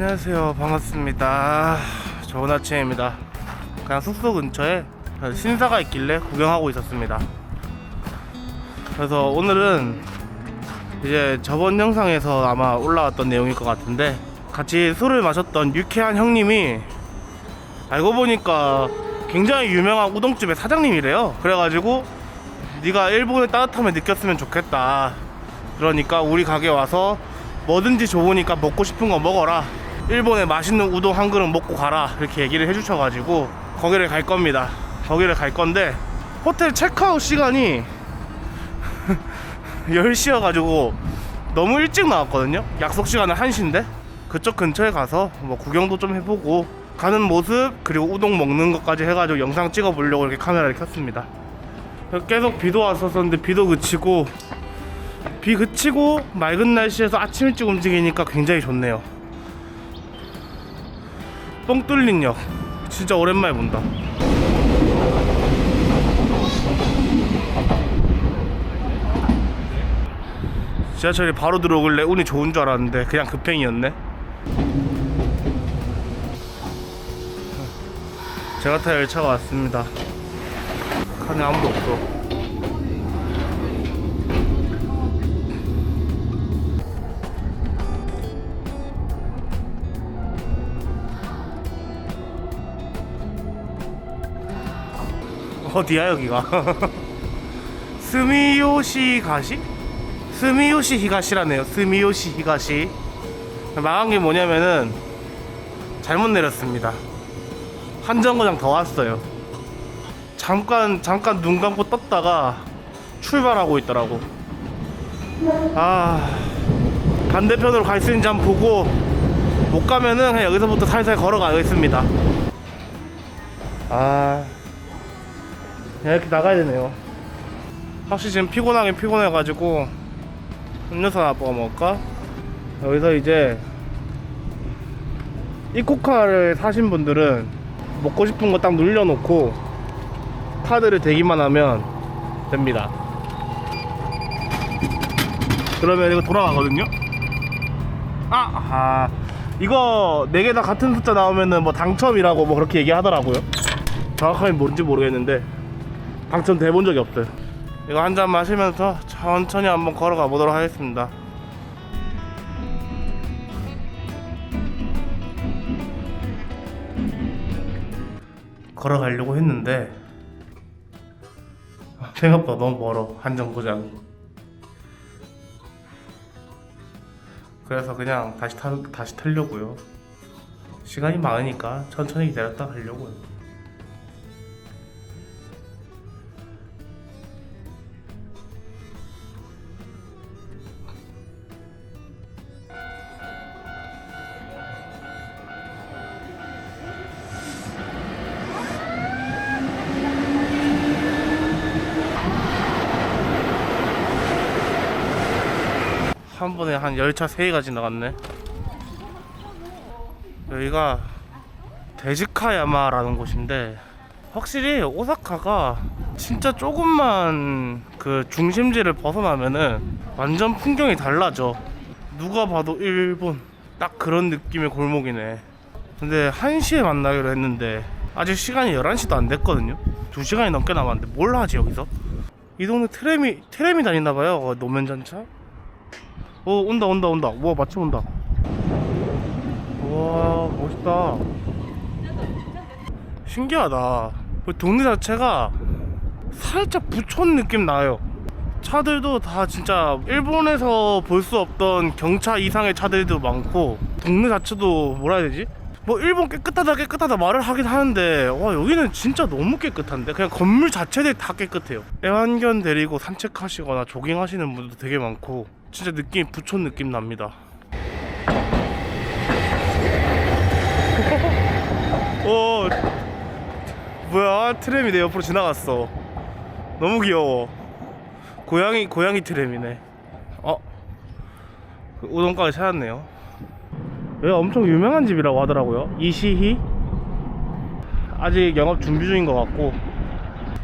안녕하세요. 반갑습니다. 좋은 아침입니다. 그냥 숙소 근처에 신사가 있길래 구경하고 있었습니다. 그래서 오늘은 이제 저번 영상에서 아마 올라왔던 내용일 것 같은데 같이 술을 마셨던 유쾌한 형님이 알고 보니까 굉장히 유명한 우동집의 사장님이래요. 그래가지고 네가 일본의 따뜻함을 느꼈으면 좋겠다. 그러니까 우리 가게 와서 뭐든지 좋으니까 먹고 싶은 거 먹어라. 일본의 맛있는 우동 한 그릇 먹고 가라. 이렇게 얘기를 해주셔가지고 거기를 갈 겁니다. 거기를 갈 건데 호텔 체크아웃 시간이 10시여가지고 너무 일찍 나왔거든요. 약속 시간은 1시인데 그쪽 근처에 가서 뭐 구경도 좀 해보고 가는 모습 그리고 우동 먹는 것까지 해가지고 영상 찍어보려고 이렇게 카메라를 켰습니다. 계속 비도 왔었었는데 비도 그치고 비 그치고 맑은 날씨에서 아침 일찍 움직이니까 굉장히 좋네요. 뻥 뚫린 역 진짜 오랜만에 본다. 지하철이 바로 들어오길래 운이 좋은 줄 알았는데 그냥 급행이었네. 제가 탈 열차가 왔습니다. 칸에 아무도 없어. 어디야 여기가? 스미요시 가시? 스미요시 히가시라네요. 스미요시 히가시. 망한 게 뭐냐면은 잘못 내렸습니다. 한 정거장 더 왔어요. 잠깐 잠깐 눈 감고 떴다가 출발하고 있더라고. 아 반대편으로 갈 수 있는지 한번 보고 못 가면은 그냥 여기서부터 살살 걸어가겠습니다. 아 이렇게 나가야 되네요. 확실히 지금 피곤하긴 피곤해가지고 음료수 하나 먹어 먹을까? 여기서 이제 이코카를 사신 분들은 먹고 싶은 거 딱 눌려놓고 카드를 대기만 하면 됩니다. 그러면 이거 돌아가거든요. 아, 아 이거 네개다 같은 숫자 나오면은 뭐 당첨이라고 뭐 그렇게 얘기하더라고요. 정확하게 뭔지 모르겠는데 당첨 돼 본 적이 없어요. 이거 한 잔 마시면서 천천히 한번 걸어가 보도록 하겠습니다. 걸어가려고 했는데 생각보다 너무 멀어 한정거장 그래서 그냥 다시 타 다시 타려고요 시간이 많으니까 천천히 기다렸다 가려고요 한 열차 3개가 지나갔네. 여기가 데지카야마라는 곳인데 확실히 오사카가 진짜 조금만 그 중심지를 벗어나면은 완전 풍경이 달라져. 누가 봐도 일본. 딱 그런 느낌의 골목이네. 근데 1시에 만나기로 했는데 아직 시간이 11시도 안 됐거든요. 2시간이 넘게 남았는데 뭘 하지 여기서? 이 동네 트램이 트램이 다니나 봐요 어, 노면전차 어 온다 온다 온다. 와 마침 온다. 와 멋있다. 신기하다. 그 동네 자체가 살짝 부촌 느낌 나요. 차들도 다 진짜 일본에서 볼 수 없던 경차 이상의 차들도 많고 동네 자체도 뭐라 해야 되지? 뭐 일본 깨끗하다 깨끗하다 말을 하긴 하는데 와 여기는 진짜 너무 깨끗한데? 그냥 건물 자체들이 다 깨끗해요. 애완견 데리고 산책하시거나 조깅하시는 분들도 되게 많고 진짜 느낌 부촌 느낌 납니다. 오 뭐야? 트램이 내 옆으로 지나갔어. 너무 귀여워. 고양이 고양이 트램이네. 어? 그 우동가게 찾았네요. 여기 엄청 유명한 집이라고 하더라고요? 이시희? 아직 영업 준비 중인 것 같고.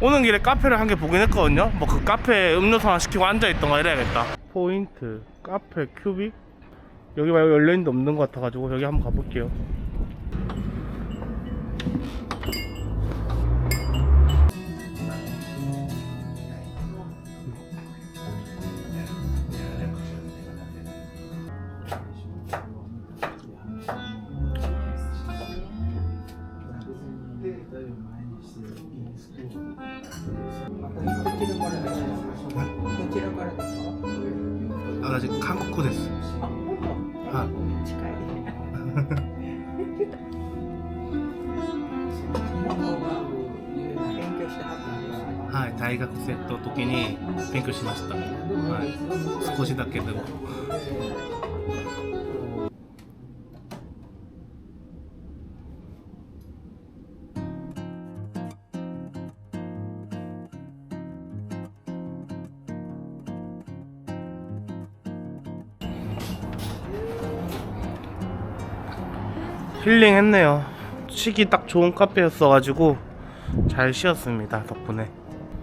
오는 길에 카페를 한 개 보긴 했거든요. 뭐 그 카페 음료수 하나 시키고 앉아있던가 이래야겠다 포인트 카페 큐빅. 여기 말고 열려있는 데 없는 것 같아가지고 여기 한번 가볼게요 大学生の時に勉強しました。はい、少しだけでも。 힐링했네요. 쉬기 딱 좋은 카페였어가지고 잘 쉬었습니다. 덕분에.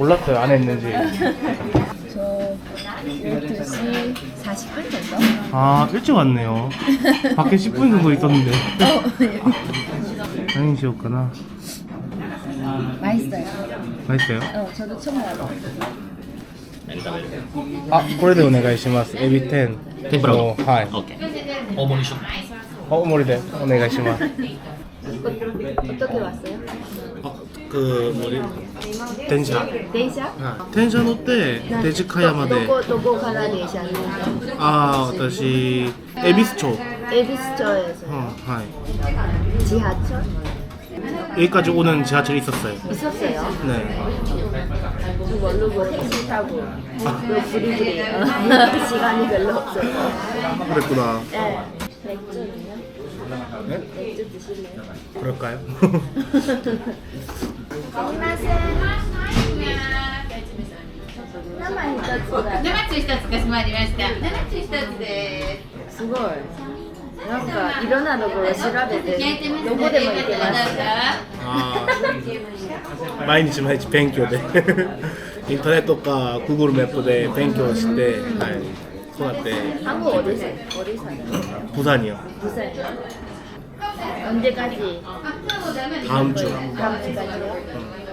몰랐어요. 안 했는지. 저 12시 40분 정도? 아, 일찍 왔네요. 밖에 10분 정도 있었는데. 다행히 지웠구나. 맛있어요. 맛있어요? 어, 저도 처음 와요. 아, これでお願いします。エビ天。天ぷらのはい。 오케이. 어머니 좀. 大盛りでお願いします。 어떻게 왔어요? 아, 그 뭐지? 電車.電車? 아, 電車乗ってデジカヤまでどこどこから電車にああ私恵比寿町 에비스초에서 어, 하이. 지하철 여기까지 오는 지하철이 있었어요 있었어요. 네 저 모르고 택시 타고 또 부리부리 시간이 별로 없어서. 그랬구나 네. 맥주는요? 네? 맥주 드실래요? 그럴까요? 生一つが生中一つかしまりました。生中一つですごいなんかいろんなところ調べす。焼いてますてどこでも行けますあー毎日毎日勉強でインターネットか Google マップで勉強して、はい、そうやって 한국 어디 사 어디 사요? 부산이요 부산 언제까지? 다음 주 다음 주까지요?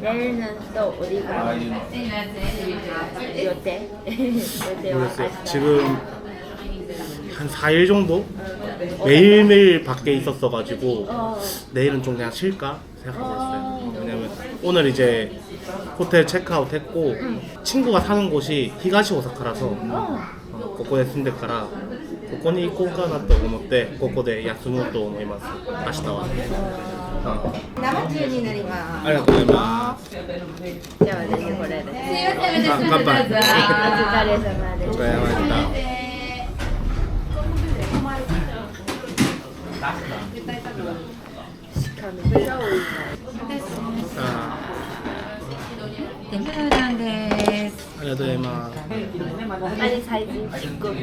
내일은 또 어디 가? 아, 뭐. 요때 요때 지금 한 4일 정도 매일매일 밖에 있었어 가지고 어. 내일은 좀 그냥 쉴까 생각하고 있어요. 어. 왜냐면 오늘 이제 호텔 체크아웃 했고 친구가 사는 곳이 히가시 오사카라서 어, 어 꼬꼬네 순데카라 ここに行こうかなと思ってここで休もうと思います明日は、生中になります。ありがとうございます 자, 私これで。すいません、あ乾杯お疲れ様です。お疲れ様でしたしかもめっちゃ多いね。あ天ぷらうどんです。ありがとうございます 빨리 사진 찍고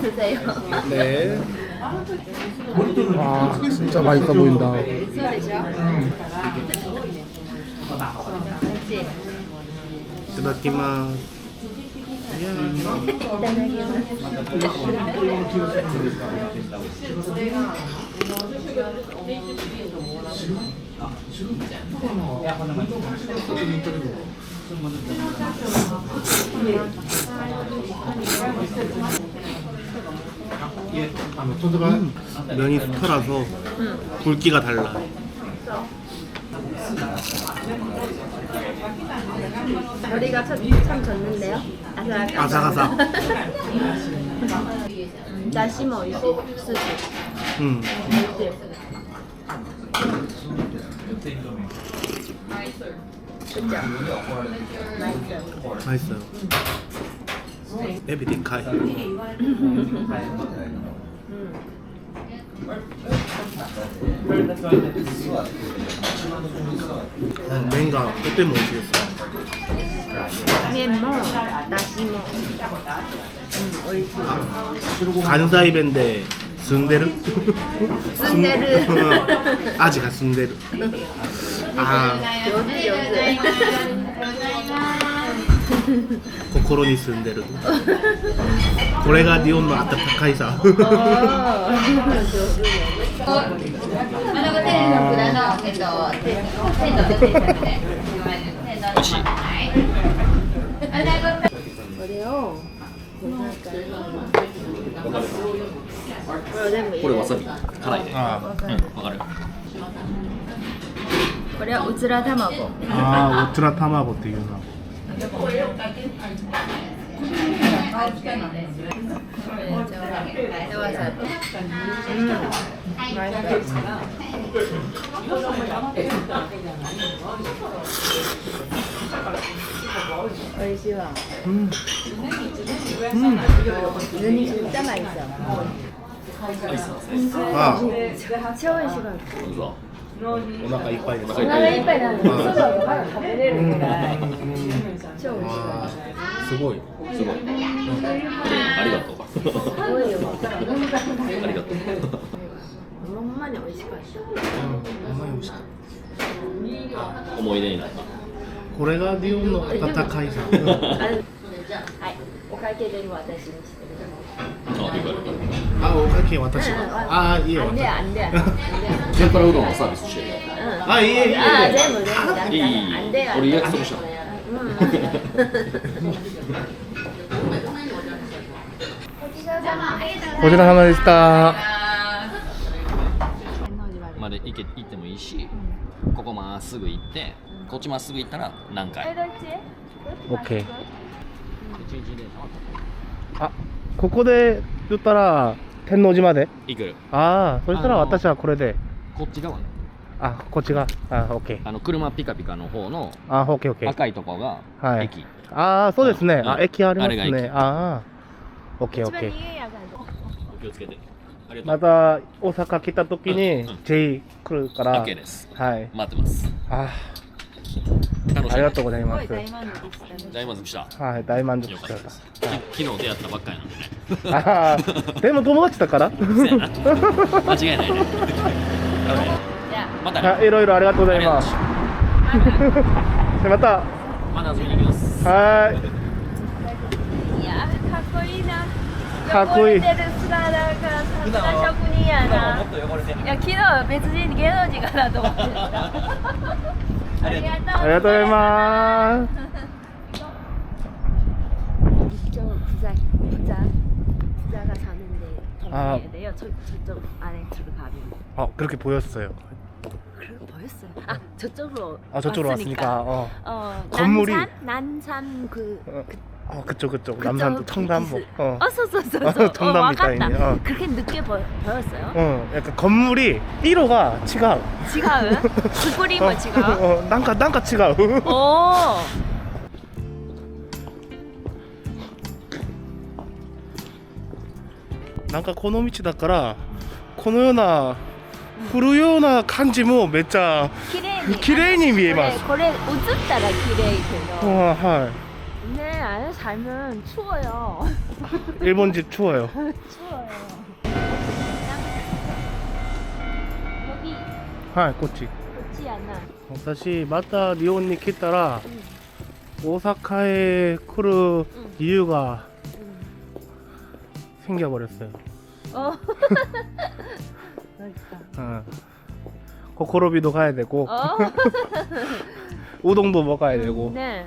주세요. 네 아, 진짜 맛있어 보인다 소리죠? 그렇지. いただきますいやー 일단은 면이 스터라서 굵기가 달라 머리가 참, 참 좋는데요? 아삭아삭. 아삭아삭. 음, 다시 뭐 있지? 수지. 음. 있지? 진짜 맛있어요. 맛있어요. 에비딩 카이. 뭔가 그때 모르겠어. 멤버, 음, 간사 이벤데 순대르? 순대르. 아직 순대르. あ上手上手心に住んでるこれがディオンの温かいさ。これをこれわさび。辛いでわ、うん、かる。これはうつら卵。あおつら卵っていうなでわさび。うん。ナイス美味しいわ。うん普通に진짜맛있어。 あ 진짜美味しいわ。嘘 お腹いっぱいですお腹いっぱいお腹いっぱいなのに、そばがまだ食べれるぐらい。超美味しいわ。すごいすごいありがとうすごいよ。ありがとうほんまに美味しかった。ほんまに美味しかった思い出になったこれが日本の温かいさはい。お会計でも私にしてくださいあいいわあお会計私うんあいいよ。あんであんで。天ぷらうどんのサービスして。るうん。あいいえいいえあ全部全部。だいい。あんであんで俺約束したごちそうさまでした。まで行け行ってもいいしここまっすぐ行ってこっちまっすぐ行ったら何回。OK 一日であここで言ったら天王寺まで？行く。ああそしたらあの私はこれで。こっち側？ねあこっちがあオッケー。あの車ピカピカの方のあオッケーオッケー。赤いとこがはい。駅。ああそうですね。あうん。駅ありますあれが駅。ねああオッケーオッケー。お気をつけてありまがとう。た大阪来た時うん。にうん。J 来るから。OK です。はい。待ってます。あ楽しみありがとうございます。大満足した。はい大満足しよかったです。たき昨日出会ったばっかりなんでね。ああでも友達だから？そうやな。間違いないね。またねはいいろいろありがとうございます。でまた。また遊びに行きます。はい。いやかっこいいな。かっこいい。汚れてる姿がさすが職人やな。いや昨日は別に芸能人かなと思ってた ありがとうありがとうございます저 부자 부자 부자가 사는데 아. 동네에 돼요. 저 저쪽 안에 들어가면 아 그렇게 보였어요 그래 보였어요. 아 저쪽으로 아 저쪽으로 왔으니까 어, 어 건물이- 난산 난산 그 어, 어 그쪽 그쪽 그쪽 남산도 청담보 기스- 어. 어, 서서서 어, 청담 밑에 있네, 어. 그렇게 늦게 보, 보였어요? 어 약간 건물이 1호가 違う 지가은? 그 꼴이 뭐 지가? 어, 난가 난가 違う 오. なんかこの道だからこのような降るような感じもめっちゃ 기레이 綺麗に見えます 그래 웃었다라 기레이 う 돼요. んは 네 안에 살면 추워요. い일본집 추워요 추워요. 여기 はいこっち 좋지 않아. 私また日本に来たら大阪へ来る理由が 생겨버렸어요 어. 그러니까. 응. 코코로비도 가야 되고 어. 우동도 먹어야 되고 네.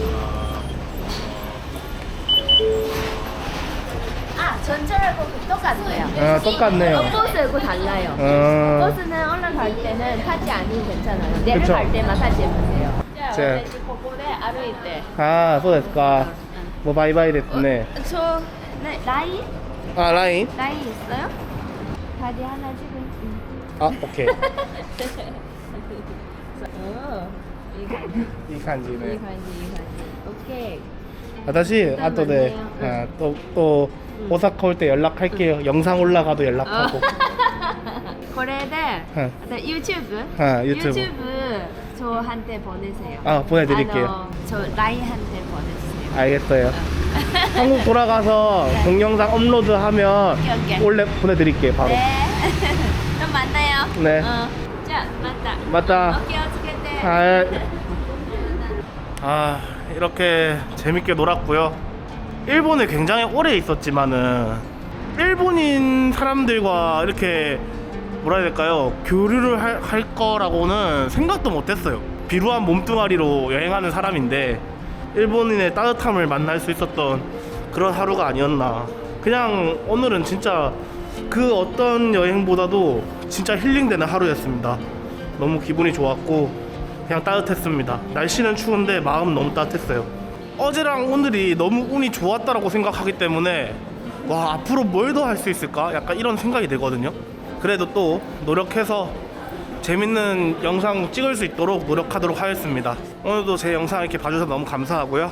전철하고 똑같네요. 아, 똑같네요. 어, 버스하고 달라요. 어. 버스는 올라갈 때는 타지 않으면 괜찮아요. 내려갈 그쵸. 때만 타지 해보세요. 자, 자. 우리 거고래 아루이 때. 아, そうですか. 뭐 바이바이 됐네. 어, 저 네, 라인? 아, 라인. 라인 있어요? 다리 하나 지금. 아, 오케이. 어, 이거 이 간지네. 이 간지 이 간지. 오케이. 私 일단後で 만나요. 아, 또, 또 오사카 올 때 연락할게요. 영상 올라가도 연락하고. 어. これで、 응. 유튜브, 아, 유튜브. 유튜브 저한테 보내세요. 아, 보내드릴게요. 아, 너, 저 라인한테 보내주세요. 알겠어요. 한국 돌아가서 동영상 업로드하면 오케이, 오케이. 원래 보내드릴게요, 바로. 네. 그럼 만나요. 네. 어. 자, 맞다. 맞다. 오케이, 어떻게 아, 아, 이렇게 재밌게 놀았고요. 일본에 굉장히 오래 있었지만은 일본인 사람들과 이렇게 뭐라 해야 될까요? 교류를 할, 할 거라고는 생각도 못했어요. 비루한 몸뚱아리로 여행하는 사람인데 일본인의 따뜻함을 만날 수 있었던 그런 하루가 아니었나. 그냥 오늘은 진짜 그 어떤 여행보다도 진짜 힐링되는 하루였습니다. 너무 기분이 좋았고 그냥 따뜻했습니다. 날씨는 추운데 마음은 너무 따뜻했어요. 어제랑 오늘이 너무 운이 좋았다라고 생각하기 때문에 와 앞으로 뭘 더 할 수 있을까? 약간 이런 생각이 들거든요. 그래도 또 노력해서 재밌는 영상 찍을 수 있도록 노력하도록 하겠습니다. 오늘도 제 영상 이렇게 봐주셔서 너무 감사하고요.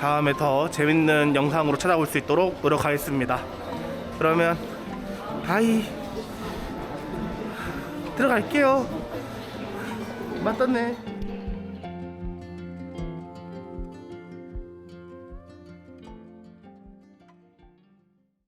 다음에 더 재밌는 영상으로 찾아올 수 있도록 노력하겠습니다. 그러면 하이 들어갈게요. 맞았네.